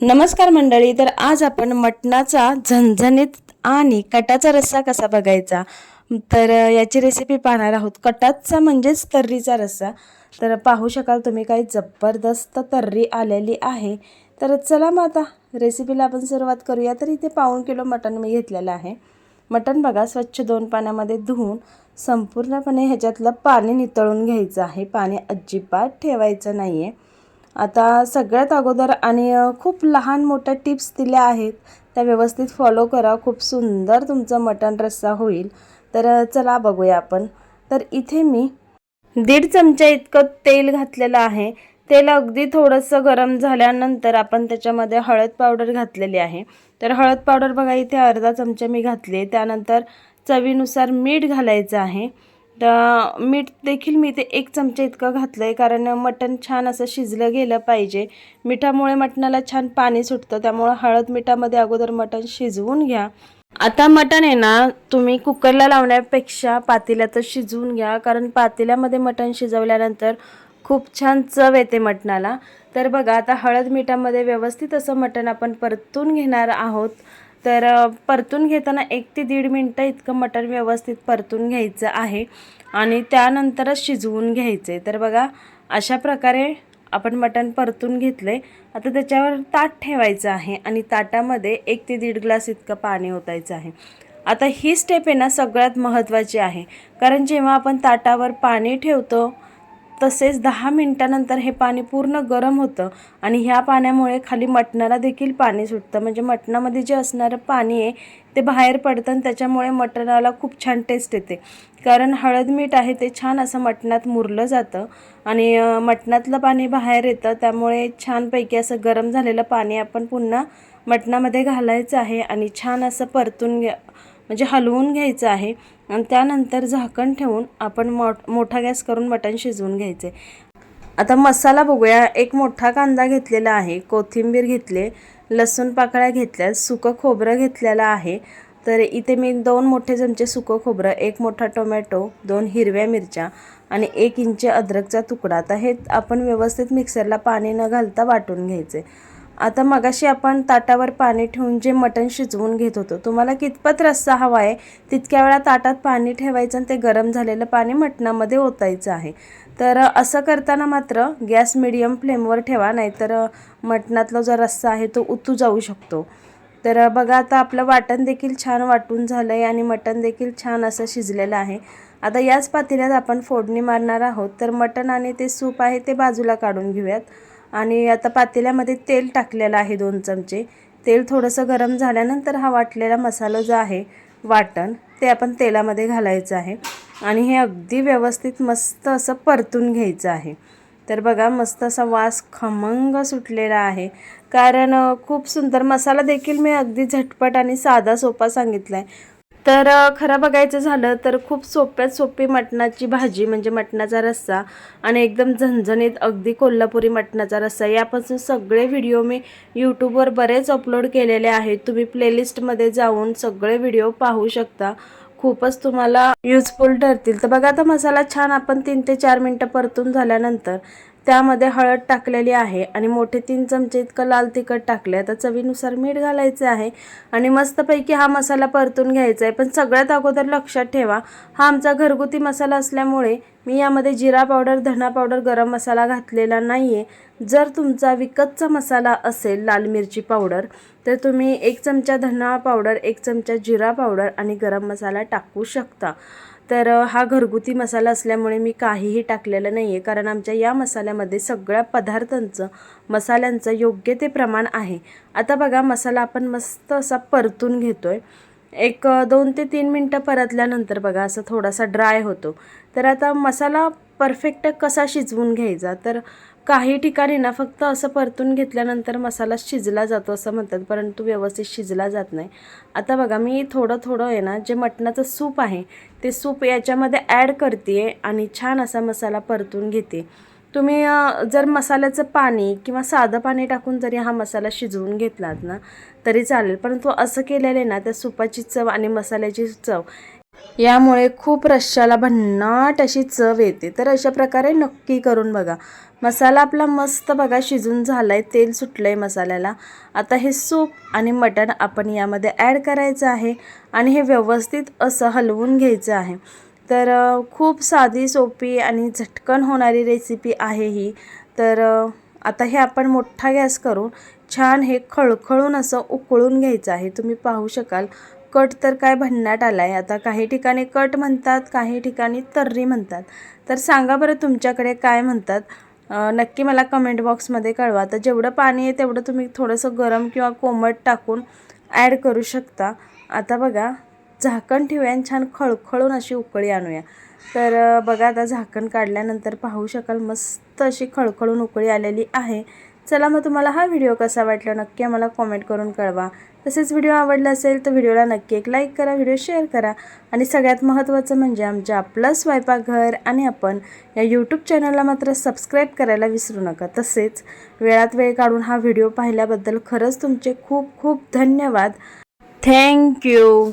नमस्कार मंडळी तर आज आपण मटणाचा झणझणीत आणि कटाचा रस्सा कसा बघायचा? तर याची रेसिपी पाहणार आहोत. कटाचा म्हणजेच तर्रीचा रस्सा. तर पाहू शकाल तुम्ही काही जबरदस्त तर्री आलेली आहे. तर चला मग आता रेसिपीला आपण सुरुवात करूया. तर इथे पाऊण किलो मटण मी घेतलेलं आहे. मटण बघा स्वच्छ दोन पाण्यामध्ये धुवून संपूर्णपणे ह्याच्यातलं पाणी नितळून घ्यायचं आहे. पाणी अजिबात ठेवायचं नाही आहे आता सगळ्यात अगोदर आणि खूप लहान मोठ्या टिप्स दिल्या आहेत. त्या व्यवस्थित फॉलो करा. खूप सुंदर तुमचं मटण रस्सा होईल. तर चला बघूया आपण. तर इथे मी दीड चमचा इतकं तेल घातलेलं आहे. तेल अगदी थोडंसं गरम झाल्यानंतर आपण त्याच्यामध्ये हळद पावडर घातलेली आहे. तर हळद पावडर बघा इथे अर्धा चमचा मी घातले त्यानंतर चवीनुसार मीठ घालायचं आहे. तर मीठ देखील मी ते एक चमचा इतकं घातलं आहे कारण मटण छान असं शिजलं गेलं पाहिजे. मिठामुळे मटणाला छान पाणी सुटतं त्यामुळं हळद मिठामध्ये अगोदर मटण शिजवून घ्या. आता मटण आहे ना तुम्ही कुकरला लावण्यापेक्षा पातेल्यातच शिजवून घ्या कारण पातेल्यामध्ये मटण शिजवल्यानंतर खूप छान चव येते मटणाला. तर बघा आता हळद मिठामध्ये व्यवस्थित असं मटण आपण परतून घेणार आहोत. तर परतून घेताना एक ते दीड मिनटं इतकं मटण व्यवस्थित परतून घ्यायचं आहे आणि त्यानंतरच शिजवून घ्यायचं आहे तर बघा अशा प्रकारे आपण मटण परतून घेतलं आहे आता त्याच्यावर ताट ठेवायचं आहे आणि ताटामध्ये एक ते दीड ग्लास इतकं पाणी ओतायचं आहे. आता ही स्टेप आहे ना सगळ्यात महत्त्वाची आहे. कारण जेव्हा आपण ताटावर पाणी ठेवतो तसेच दहा मिनटानंतर हे पाणी पूर्ण गरम होतं आणि ह्या पाण्यामुळे खाली मटणाला देखील पाणी सुटतं. म्हणजे मटणामध्ये जे असणारं पाणी आहे ते बाहेर पडतं आणि त्याच्यामुळे मटणाला खूप छान टेस्ट येते. कारण हळद मीठ आहे ते छान असं मटणात मुरलं जातं आणि मटणातलं पाणी बाहेर येतं. त्यामुळे छानपैकी असं गरम झालेलं पाणी आपण पुन्हा मटणामध्ये घालायचं आहे आणि छान असं परतून घ्या म्हणजे हलवून घ्यायचं आहे आणि त्यानंतर झाकण ठेवून आपण मोठ मोठा गॅस करून मटण शिजवून घ्यायचे. आता मसाला बघूया. एक मोठा कांदा घेतलेला आहे. कोथिंबीर घेतले लसूण पाकळ्या घेतल्या सुकं खोबरं घेतलेलं आहे. तर इथे मी दोन मोठे चमचे सुकं खोबरं एक मोठा टोमॅटो दोन हिरव्या मिरच्या आणि एक इंच अद्रकचा तुकडा. आता हे आपण व्यवस्थित मिक्सरला पाणी न घालता वाटून घ्यायचे. आता मगाशी आपण ताटावर पाणी ठेवून जे मटण शिजवून घेत होतो तुम्हाला कितपत रस्सा हवा आहे? तितक्या वेळा ताटात पाणी ठेवायचं आणि ते गरम झालेलं पाणी मटणामध्ये ओतायचं आहे. तर असं करताना मात्र गॅस मिडियम फ्लेमवर ठेवा नाहीतर मटणातला जो रस्सा आहे तो उतू जाऊ शकतो. तर बघा आता आपलं वाटण देखील छान वाटून झालं आहे आणि मटण देखील छान असं शिजलेलं आहे. आता याच पातेल्यात आपण फोडणी मारणार आहोत. तर मटण आणि ते सूप आहे ते बाजूला काढून घेऊयात. आणि आता पातेल्यामध्ये तेल टाकलेलं आहे दोन चमचे. तेल थोडंसं गरम झाल्यानंतर हा वाटलेला मसाला जो आहे वाटण ते आपण तेलामध्ये घालायचं आहे. आणि हे अगदी व्यवस्थित मस्त असं परतून घ्यायचं आहे. तर बघा मस्त असा वास खमंग सुटलेला आहे. कारण खूप सुंदर मसाला देखील मी अगदी झटपट आणि साधा सोपा सांगितला आहे तर खरं बघायचं झालं तर खूप सोप्यात सोपी मटणाची भाजी म्हणजे मटणाचा रस्सा आणि एकदम झणझणीत अगदी कोल्हापुरी मटणाचा रस्सा. यापासून सगळे व्हिडिओ मी यूट्यूबवर बरेच अपलोड केलेले आहेत. तुम्ही प्लेलिस्टमध्ये जाऊन सगळे व्हिडिओ पाहू शकता. खूपच तुम्हाला युजफुल ठरतील. तर बघा आता मसाला छान आपण तीन ते चार मिनटं परतून झाल्यानंतर त्यामध्ये हळद टाकलेली आहे आणि मोठे तीन चमचे इतकं लाल तिखट टाकले आता चवीनुसार मीठ घालायचं आहे आणि मस्तपैकी हा मसाला परतून घ्यायचा आहे. पण सगळ्यात अगोदर लक्षात ठेवा हा आमचा घरगुती मसाला असल्यामुळे मी यामध्ये जिरा पावडर धना पावडर गरम मसाला घातलेला नाही आहे जर तुमचा विकतचा मसाला असेल लाल मिरची पावडर तर तुम्ही एक चमचा धना पावडर एक चमचा जिरा पावडर आणि गरम मसाला टाकू शकता. तर हा घरगुती मसाला असल्यामुळे मी काहीही टाकलेलं नाही आहे कारण आमच्या या मसाल्यामध्ये सगळ्या पदार्थांचं मसाल्यांचं योग्य ते प्रमाण आहे. आता बघा मसाला आपण मस्त असा परतून घेतो आहे एक दोन ते तीन मिनटं परतल्यानंतर बघा असं थोडासा ड्राय होतो. तर आता मसाला परफेक्ट कसा शिजवून घ्यायचा? तर काही ठिकाणी ना फक्त असं परतून घेतल्यानंतर मसाला शिजला जातो असं म्हणतात परंतु व्यवस्थित शिजला जात नाही. आता बघा मी थोडं थोडं आहे ना जे मटणाचं सूप आहे ते सूप याच्यामध्ये ॲड करते आणि छान असा मसाला परतून घेते. तुम्ही जर मसाल्याचं पाणी किंवा साधं पाणी टाकून जरी हा मसाला शिजवून घेतलात ना तरी चालेल. परंतु असं केलेलं ना त्या सुपाची चव आणि मसाल्याची चव यामुळे खूप रश्श्याला भन्नाट अशी चव येते. तर अशा प्रकारे नक्की करून बघा. मसाला आपला मस्त बघा शिजून झाला आहे तेल सुटलं आहे मसाल्याला. आता हे सूप आणि मटण आपण यामध्ये ॲड करायचं आहे आणि हे व्यवस्थित असं हलवून घ्यायचं आहे. तर खूप साधी सोपी आणि झटकन होणारी रेसिपी आहे ही. तर आता हे आपण मोठा गॅस करून छान हे खळखळून असं उकळून घ्यायचं आहे. तुम्ही पाहू शकाल. कट तर काय भन्नाट आला आहे आता काही ठिकाणी कट म्हणतात काही ठिकाणी तर्री म्हणतात. तर सांगा बरं तुमच्याकडे काय म्हणतात? नक्की मला कमेंट बॉक्समध्ये कळवा. तर जेवढं पाणी आहे तेवढं तुम्ही थोडंसं गरम किंवा कोमट टाकून ॲड करू शकता. आता बघा झाकण ठेवूया आणि छान खळखळून अशी उकळी आणूया. तर बघा आता झाकण काढल्यानंतर पाहू शकाल मस्त अशी खळखळून उकळी आलेली आहे. चला मग तुम्हाला हा व्हिडिओ कसा वाटला नक्की आम्हाला कॉमेंट करून कळवा. तसेच व्हिडिओ आवडला असेल तर व्हिडिओला नक्की एक लाईक करा व्हिडिओ शेअर करा. आणि सगळ्यात महत्त्वाचं म्हणजे आमच्या आपलं स्वयंपाकघर आणि आपण या यूट्यूब चॅनलला मात्र सबस्क्राईब करायला विसरू नका. तसेच वेळात वेळ काढून हा व्हिडिओ पाहिल्याबद्दल खरंच तुमचे खूप खूप धन्यवाद. थँक्यू